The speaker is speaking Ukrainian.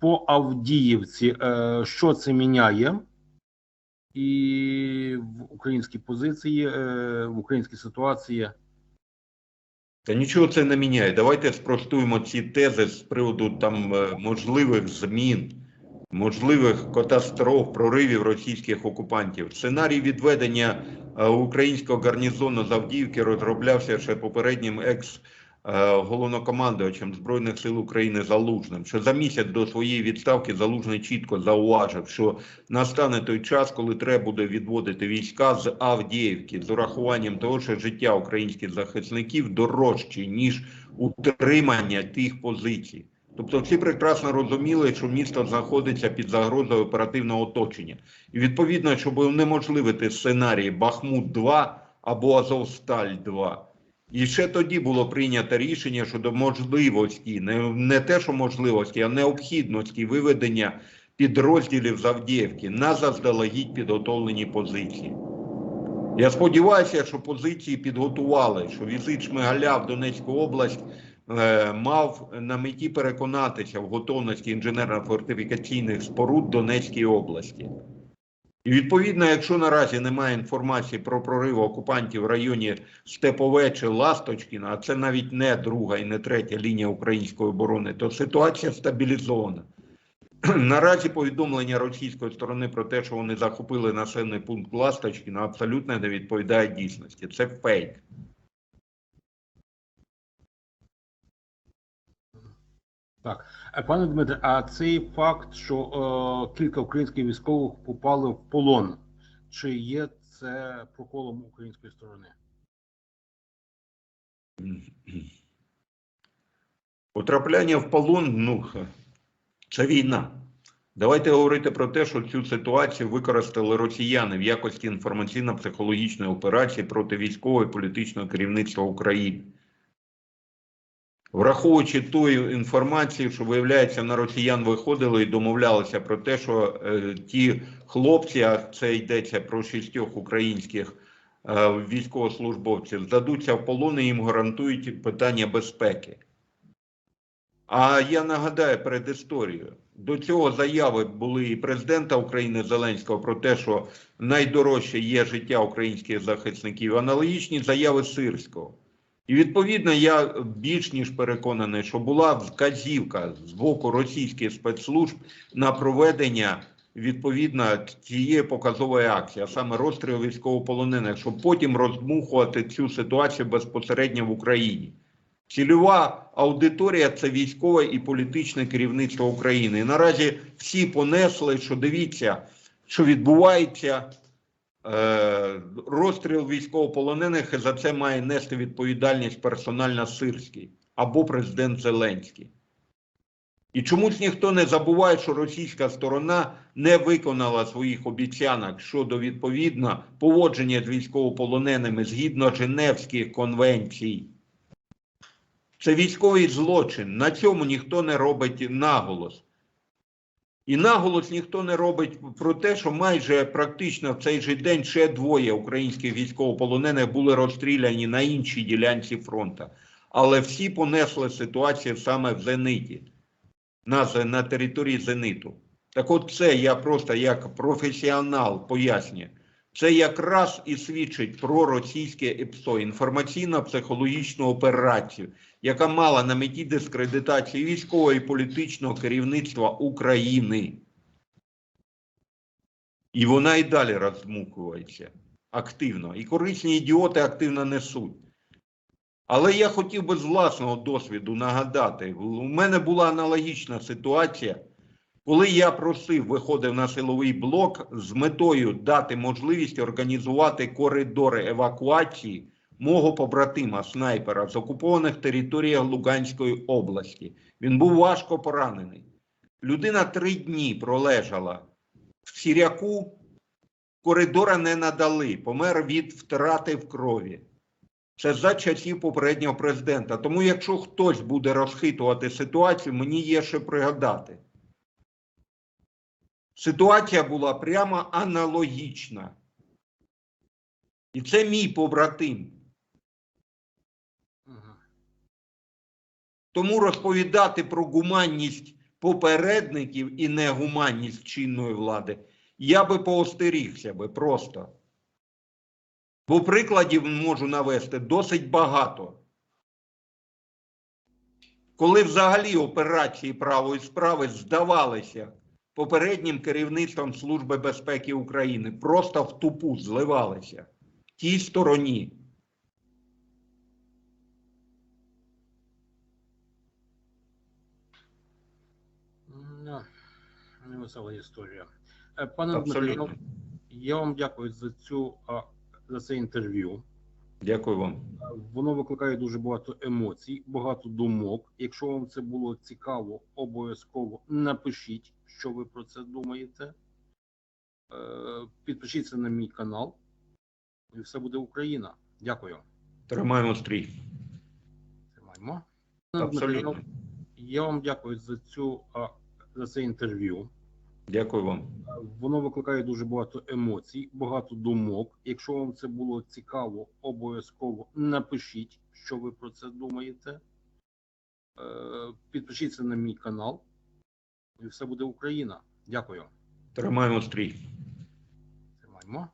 по Авдіївці, е, що це міняє? І в українській позиції, е, в українській ситуації. Та нічого це не міняє. Давайте спростуємо ці тези з приводу там е, можливих змін, можливих катастроф, проривів російських окупантів. Сценарій відведення українського гарнізону з Авдіївки розроблявся ще попереднім екс. Е, Головнокомандувачем Збройних сил України Залужним, що за місяць до своєї відставки Залужний чітко зауважив, що настане той час, коли треба буде відводити війська з Авдіївки з урахуванням того, що життя українських захисників дорожче, ніж утримання тих позицій. Тобто всі прекрасно розуміли, що місто знаходиться під загрозою оперативного оточення. І відповідно, щоб унеможливити сценарій Бахмут-2 або Азовсталь-2. І ще тоді було прийнято рішення щодо можливості, не, не те, що можливості, а необхідності виведення підрозділів з на заздалегідь підготовлені позиції. Я сподіваюся, що позиції підготували, що візит Шмигаля в Донецьку область е, мав на меті переконатися в готовності інженерно-фортифікаційних споруд Донецької області. І відповідно, якщо наразі немає інформації про прорив окупантів в районі Степове чи Ласточкіна, а це навіть не друга і не третя лінія української оборони, то ситуація стабілізована. Наразі повідомлення російської сторони про те, що вони захопили населений пункт Ласточкіна, абсолютно не відповідає дійсності. Це фейк. Так, Е, пане Дмитре, а цей факт, що е, кілька українських військових попали в полон, чи є це проколом української сторони? Потрапляння в полон, ну, це війна. Давайте говорити про те, що цю ситуацію використали росіяни в якості інформаційно-психологічної операції проти військового і політичного керівництва України. Враховуючи ту інформацію, що виявляється, на росіян виходили і домовлялися про те, що е, ті хлопці, а це йдеться про шістьох українських е, військовослужбовців, здадуться в полон і їм гарантують питання безпеки. А я нагадаю перед історією. До цього заяви були і президента України Зеленського про те, що найдорожче є життя українських захисників, аналогічні заяви Сирського. І відповідно я більш ніж переконаний, що була вказівка з боку російських спецслужб на проведення відповідно цієї показової акції, а саме розстрілу військовополонених, щоб потім роздмухувати цю ситуацію безпосередньо в Україні. Цільова аудиторія це військове і політичне керівництво України. І наразі всі понесли, що дивіться, що відбувається. Е, розстріл військовополонених за це має нести відповідальність персонально Сирський або президент Зеленський. І чомусь ніхто не забуває, що російська сторона не виконала своїх обіцянок щодо відповідно поводження з військовополоненими згідно Женевських конвенцій. Це військовий злочин. На цьому ніхто не робить наголос. І наголос ніхто не робить про те, що майже практично в цей же день ще двоє українських військовополонених були розстріляні на іншій ділянці фронту. Але всі понесли ситуацію саме в Зениті, на, на території Зениту. Так от це я просто як професіонал пояснюю. Це якраз і свідчить про російське ЕПСО, інформаційно-психологічну операцію, яка мала на меті дискредитації військового і політичного керівництва України. І вона і далі роздмухується активно. І корисні ідіоти активно несуть. Але я хотів би з власного досвіду нагадати: у мене була аналогічна ситуація. Коли я просив, виходив на силовий блок з метою дати можливість організувати коридори евакуації мого побратима снайпера з окупованих територіях Луганської області. Він був важко поранений. Людина три дні пролежала в сіряку, коридора не надали, помер від втрати в крові. Це за часів попереднього президента. Тому, якщо хтось буде розхитувати ситуацію, мені є що пригадати. Ситуація була прямо аналогічна. І це мій побратим. Тому розповідати про гуманність попередників і негуманність чинної влади, я би поостерігся би просто. Бо прикладів можу навести досить багато. Коли взагалі операції правої справи здавалися попереднім керівництвом Служби безпеки України, просто в тупу зливалися тій стороні. Ну, невесела історія. Е, Пане Дмитро, я вам дякую за цю за це інтерв'ю. Дякую вам. Воно викликає дуже багато емоцій, багато думок. Якщо вам це було цікаво, обов'язково напишіть, що ви про це думаєте. Е, Підпишіться на мій канал, і все буде Україна. Дякую. Тримаємо стрій. Тримаємо. Абсолютно. Я вам дякую за цю за це інтерв'ю. Дякую вам. Воно викликає дуже багато емоцій, багато думок. Якщо вам це було цікаво, обов'язково напишіть, що ви про це думаєте. Е, Підпишіться на мій канал, і все буде Україна. Дякую. Тримаємо стрій. Тримаємо.